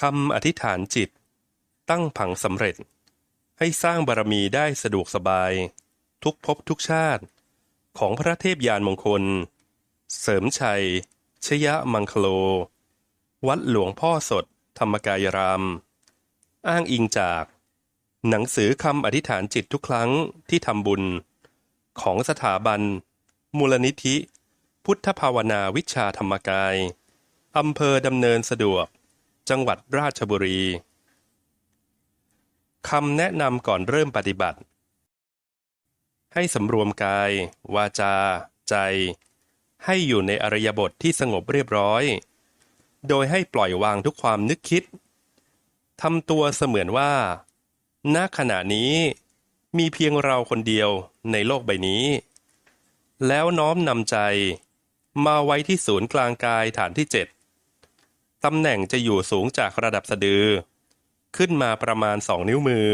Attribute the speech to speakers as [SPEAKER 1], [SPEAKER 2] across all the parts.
[SPEAKER 1] คำอธิษฐานจิต ตั้งผังสำเร็จ ให้สร้างบารมีได้สะดวกสบาย ทุกภพทุกชาติ ของพระเทพยานมงคล เสริมชัย ชยะมังคโล วัดหลวงพ่อสด ธรรมกายราม อ้างอิงจาก หนังสือคำอธิษฐานจิตทุกครั้งที่ทำบุญ ของสถาบัน มูลนิธิ พุทธภาวนาวิชาธรรมกายอำเภอดำเนินสะดวก จังหวัดราชบุรีคำแนะนำก่อนเริ่มปฏิบัติ ให้สำรวมกาย วาจา ใจ ให้อยู่ในอริยบทที่สงบเรียบร้อย โดยให้ปล่อยวางทุกความนึกคิดทำตัวเสมือนว่า ณ ขณะนี้มีเพียงเราคนเดียวในโลกใบนี้ แล้วน้อมนำใจ มาไว้ที่ศูนย์กลางกายฐานที่เจ็ด ตำแหน่งจะอยู่สูงจากระดับสะดือ ขึ้นมาประมาณสองนิ้วมือ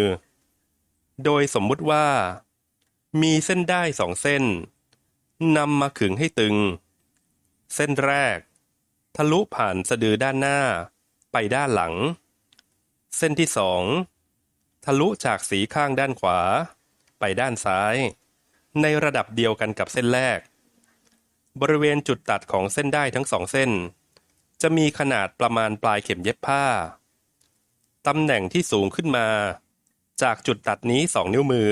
[SPEAKER 1] โดยสมมุติว่า มีเส้นได้สองเส้นนำมาขึงให้ตึง เส้นแรก ทะลุผ่านสะดือด้านหน้า ไปด้านหลัง เส้นที่สองทะลุจากสีข้างด้านขวา ไปด้านซ้าย ในระดับเดียวกันกับเส้นแรก บริเวณจุดตัดของเส้นได้ทั้งสองเส้น จะมีขนาดประมาณปลายเข็มเย็บผ้า ตำแหน่งที่สูงขึ้นมา จากจุดตัดนี้สองนิ้วมือ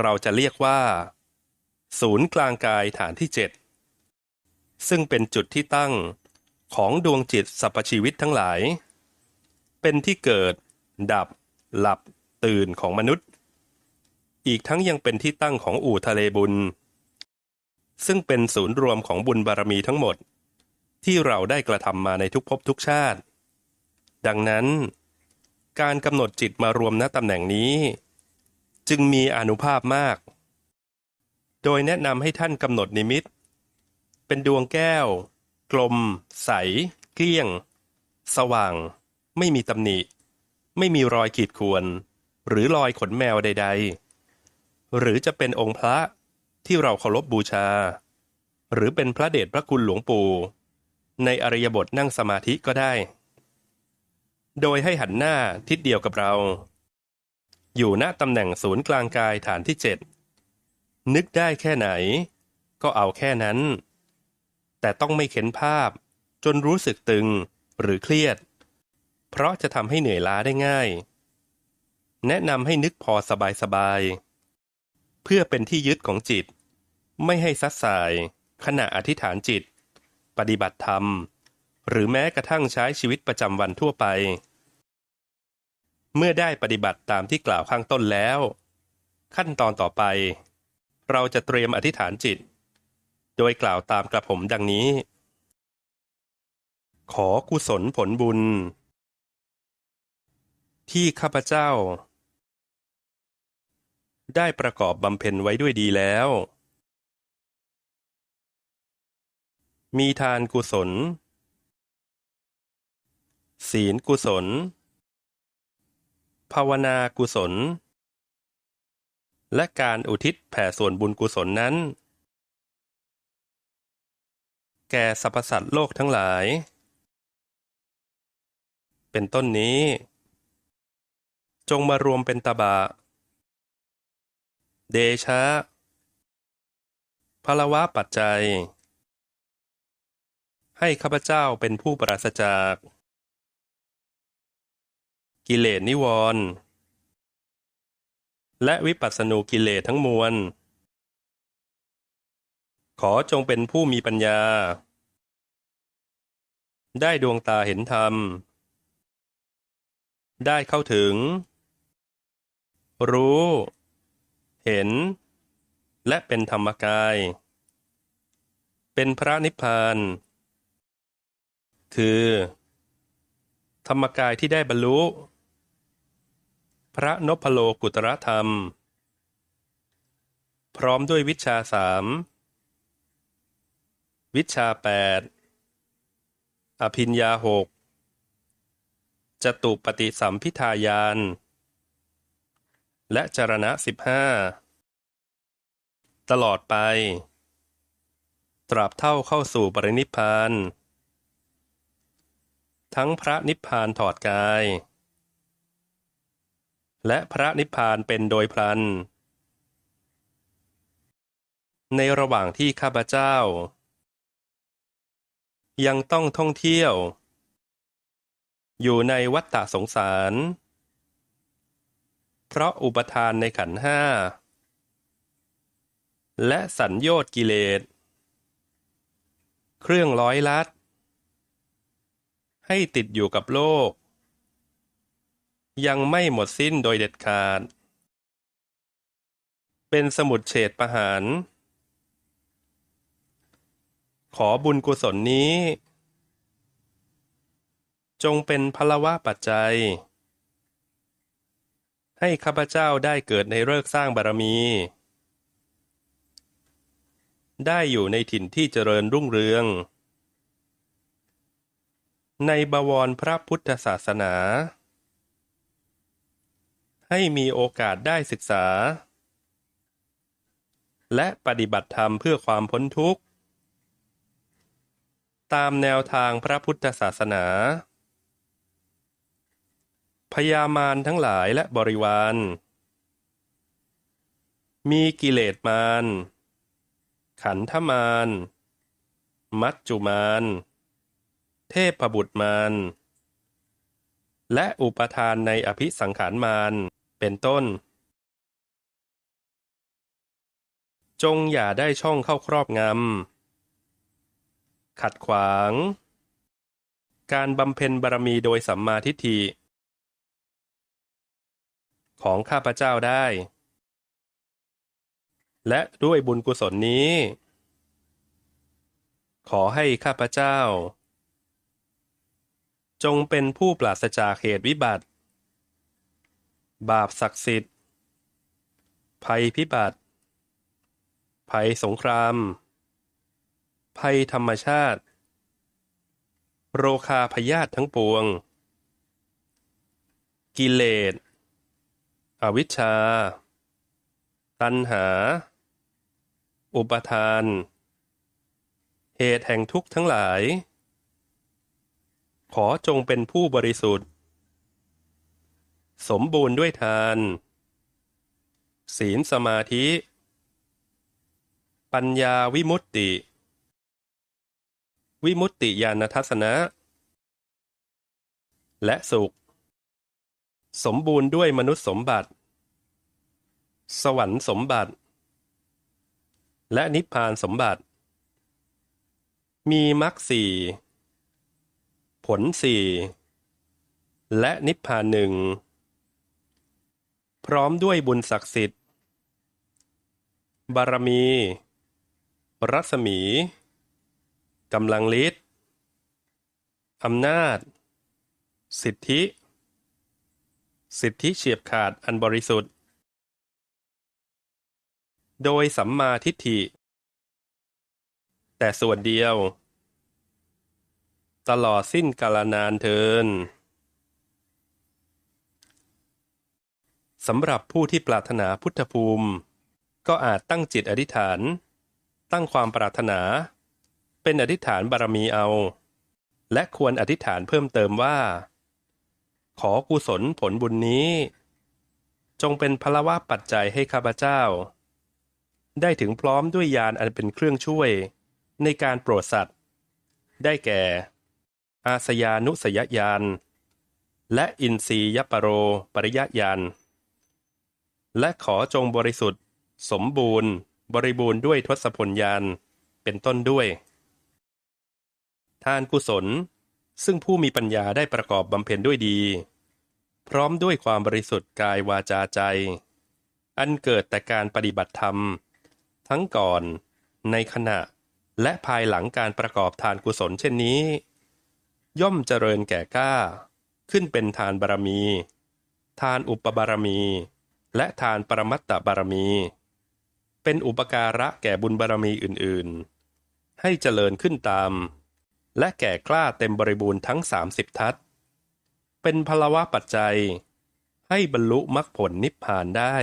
[SPEAKER 1] เราจะเรียกว่า ศูนย์กลางกายฐานที่เจ็ดซึ่งเป็นจุดที่ตั้งของดวงจิตสรรพชีวิตทั้งหลาย เป็นที่เกิด ดับ หลับ ตื่นของมนุษย์ อีกทั้งยังเป็นที่ตั้งของอู่ทะเลบุญ ซึ่งเป็นศูนย์รวมของบุญบารมีทั้งหมด ที่เราได้กระทำมาในทุกภพทุกชาติ ดังนั้น การกำหนดจิตมารวมณตำแหน่งนี้ จึงมีอนุภาพมาก โดยแนะนำให้ท่านกำหนดนิมิต เป็นดวงแก้ว กลม ใส เกลี้ยง สว่าง ไม่มีตำหนิ ไม่มีรอยขีดข่วน หรือรอยขนแมวใด ๆ หรือจะเป็นองค์พระที่เราเคารพบบูชา หรือเป็นพระเดชพระคุณหลวงปู่ ในอริยบทนั่งสมาธิก็ได้ โดยให้หันหน้าทิศเดียวกับเรา อยู่ณตำแหน่งศูนย์กลางกายฐานที่เจ็ดนึกได้แค่ไหน ก็เอาแค่นั้น แต่ต้องไม่เข็นภาพ จนรู้สึกตึงหรือเครียด เพราะจะทำให้เหนื่อยล้าได้ง่าย แนะนำให้นึกพอสบายๆ เพื่อเป็นที่ยึดของจิต ไม่ให้ซัดสาย ขณะอธิษฐานจิต ปฏิบัติธรรม หรือแม้กระทั่งใช้ชีวิตประจำวันทั่วไป เมื่อได้ปฏิบัติตามที่กล่าวข้างต้นแล้ว ขั้นตอนต่อไป เราจะเตรียมอธิษฐานจิต โดยกล่าวตามกระผมดังนี้ ขอกุศลผลบุญ ที่ข้าพเจ้า ได้ประกอบบำเพ็ญไว้ด้วยดีแล้ว มีทานกุศล ศีลกุศล ภาวนากุศล และการอุทิศแผ่ส่วนบุญกุศลนั้น แก่สรรพสัตว์โลกทั้งหลาย เป็นต้นนี้ จงมารวมเป็นตบะ เดชะพลวะปัจจัย ให้ข้าพเจ้าเป็นผู้ปราศจากกิเลสนิวรณ์และวิปัสสนูกิเลสทั้งมวล ขอจงเป็นผู้มีปัญญา ได้ดวงตาเห็นธรรม ได้เข้าถึง รู้ เห็น และเป็นธรรมกาย เป็นพระนิพพาน คือ ธรรมกายที่ได้บรรลุ พระนพโลกุตรธรรม พร้อมด้วยวิชาสามวิชาแปดอภิญญาหกจตุปฏิสัมพิทายาน และจรณะสิบห้าตลอดไป ตราบเท่าเข้าสู่ปรินิพพาน ทั้งพระนิพพานถอดกาย และพระนิพพานเป็นโดยพลัน ในระหว่างที่ข้าพเจ้า ยังต้องท่องเที่ยว อยู่ในวัฏฏะสงสาร เพราะอุปทานในขันห้า และสัญโยชน์กิเลส เครื่องร้อยลัด ให้ติดอยู่กับโลก ยังไม่หมดสิ้นโดยเด็ดขาด เป็นสมุดเฉดประหาร ขอบุญกุศลนี้ จงเป็นพลวะปัจจัย ให้ข้าพเจ้าได้เกิดในเลิกสร้างบารมีได้อยู่ในถิ่นที่เจริญรุ่งเรือง ในบวรพระพุทธศาสนา ให้มีโอกาสได้ศึกษา และปฏิบัติธรรมเพื่อความพ้นทุกข์ ตามแนวทางพระพุทธศาสนาพยามารทั้งหลายและบริวาร มีกิเลสมาร ขันธมาร มัจจุมาร เทพบุตรมารและอุปทานในอภิสังขารมารเป็นต้น จงอย่าได้ช่องเข้าครอบงำขัดขวาง การบำเพ็ญบารมีโดยสัมมาทิฏฐิของข้าพเจ้าได้ และด้วยบุญกุศลนี้ ขอให้ข้าพเจ้า จงเป็นผู้ปราศจากเหตุวิบัติ บาปศักดิ์สิทธิ์ ภัยพิบัติ ภัยสงคราม ภัยธรรมชาติ โรคาพยาธิทั้งปวง กิเลส อวิชชา ตัณหา อุปทาน เหตุแห่งทุกข์ทั้งหลาย ขอจงเป็นผู้บริสุทธิ์ สมบูรณ์ด้วยทาน ศีลสมาธิ ปัญญาวิมุตติ วิมุตติญาณทัศนะ และสุข สมบูรณ์ด้วยมนุษย์สมบัติ สวรรค์สมบัติ และนิพพานสมบัติ มีมรรคสี่ ผลสี่และนิพพานหนึ่งพร้อมด้วยบุญศักดิ์สิทธิ์ บารมี รัศมีกำลังฤทธิ์อำนาจ สิทธิ สิทธิเฉียบขาดอันบริสุทธิ์ โดยสัมมาทิฏฐิ แต่ส่วนเดียว ตลอดสิ้นกาลนานเทินสำหรับผู้ที่ปรารถนาพุทธภูมิ ก็อาจตั้งจิตอธิษฐาน ตั้งความปรารถนา เป็นอธิษฐานบารมีเอา และควรอธิษฐานเพิ่มเติมว่า ขอกุศลผลบุญนี้ จงเป็นพลวะปัจจัยให้ข้าพเจ้า ได้ถึงพร้อมด้วยยานอันเป็นเครื่องช่วย ในการโปรดสัตว์ ได้แก่ อาสยานุสยญาณและอินทรียปโรปริยญาณและขอจงบริสุทธิ์ สมบูรณ์ บริบูรณ์ด้วยทศพลญาณเป็นต้นด้วย ทานกุศล ซึ่งผู้มีปัญญาได้ประกอบบำเพ็ญด้วยดี พร้อมด้วยความบริสุทธิ์กายวาจาใจ อันเกิดแต่การปฏิบัติธรรม ทั้งก่อน ในขณะ และภายหลังการประกอบทานกุศลเช่นนี้ ย่อมเจริญแก่กล้า ขึ้นเป็นทานบารมี ทานอุปบารมี และทานปรมัตตบารมี เป็นอุปการะแก่บุญบารมีอื่นๆ ให้เจริญขึ้นตาม และแก่กล้าเต็มบริบูรณ์ทั้งสามสิบทัศเป็นพลวะปัจจัย ให้บรรลุมรรคผลนิพพานได้